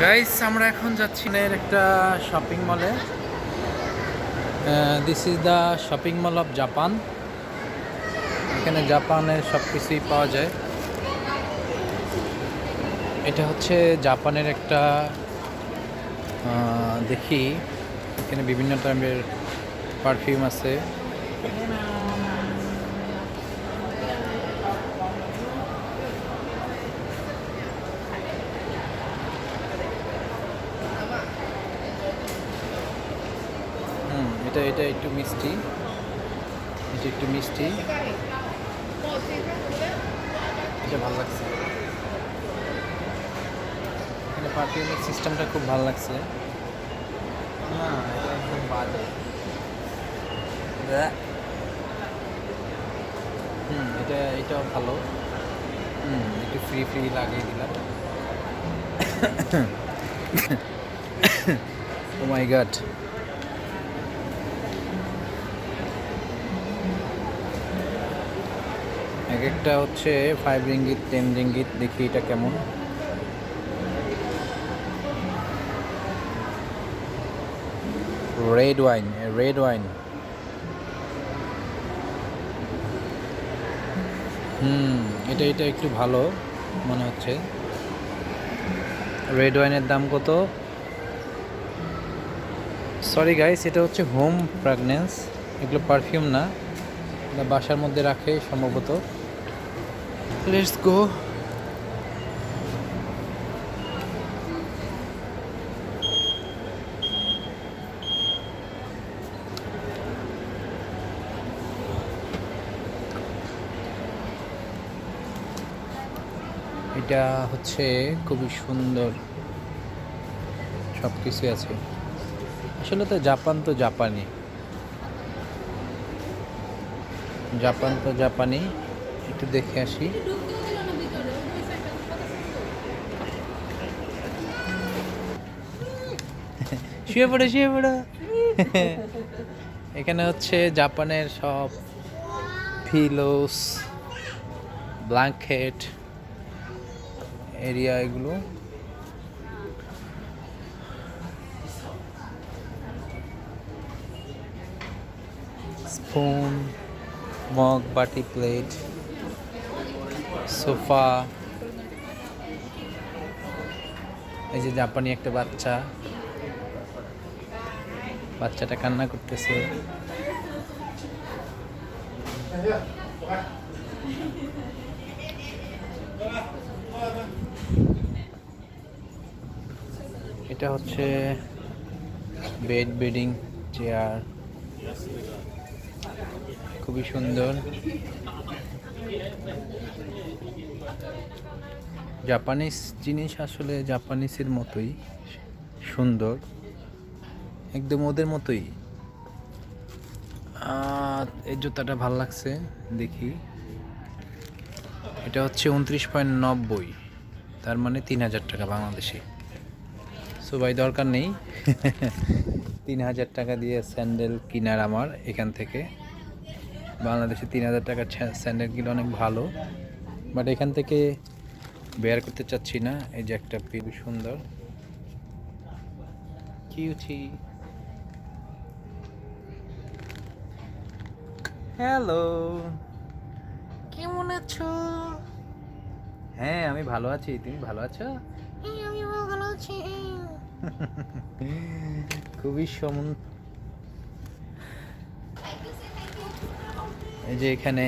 Guys আমরা এখন যাচ্ছি না এর একটা শপিং মলে this is the shopping mall of Japan এখানে জাপানের সব কিছুই পাওয়া যায়। এটা হচ্ছে জাপানের একটা আহ, দেখি। এখানে বিভিন্ন টাইপের পারফিউম আছে হুম এটা এটা একটু মিষ্টি। এটা একটু মিষ্টি। এটা ভালো লাগছে। এখানে পারফিউমের সিস্টেমটা খুব ভালো লাগছে। না এটা একদম বাজে। হুম এটা এটাও ভালো। হুম একটু ফ্রি ফ্রি লাগিয়ে দিলাম। ও মাই গড এক একটা হচ্ছে ফাইভ রিঙ্গিত টেন রিঙ্গিত দেখি এটা কেমন। Red wine red wine hmm, এটা এটা একটু ভালো মনে হচ্ছে। রেড ওয়াইনের দাম কত? সরি গাইস এটা হচ্ছে হোম ফ্র্যাগনেন্স এগুলো পারফিউম না। বাসার মধ্যে রাখে সম্ভবত। লেটস গো এটা হচ্ছে খুবই সুন্দর সব কিছু আছে। আসলে তো জাপান তো জাপানি। জাপান তো জাপানি। একটু দেখে আসি। শুয়ে পড়ে, শুয়ে পড়ো। এখানে হচ্ছে জাপানের সব ফিলোস ব্ল্যাঙ্কেট এরিয়া এগুলো। স্পুন মগ বাটি প্লেট সোফা এই যে জাপানি একটা বাচ্চা। বাচ্চাটা কান্না করতেছে। এটা হচ্ছে বেড বেডিং চেয়ার খুবই সুন্দর। জাপানিজ জিনিস আসলে জাপানিজের মতোই সুন্দর, একদম ওদের মতোই। এই জুতাটা ভালো লাগছে, দেখি। এটা হচ্ছে উনত্রিশ পয়েন্ট নব্বই, তার মানে তিন হাজার টাকা বাংলাদেশি। সো ভাই, দরকার নেই। তিন হাজার টাকা দিয়ে স্যান্ডেল কিনার আমার এখান থেকে। বাংলাদেশে তিন হাজার টাকার স্যান্ডেলগুলো অনেক ভালো। বাট এখান থেকে বেয়ার করতে চাচ্ছি না। এই যে একটা খুবই সুন্দর। কিউচি হ্যালো কেমন আছো? হ্যাঁ আমি ভালো আছি। তুমি ভালো আছো? হ্যাঁ আমি ভালো আছি। খুবই সমন যে এখানে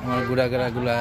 আমার গুড়াগাড়াগুলা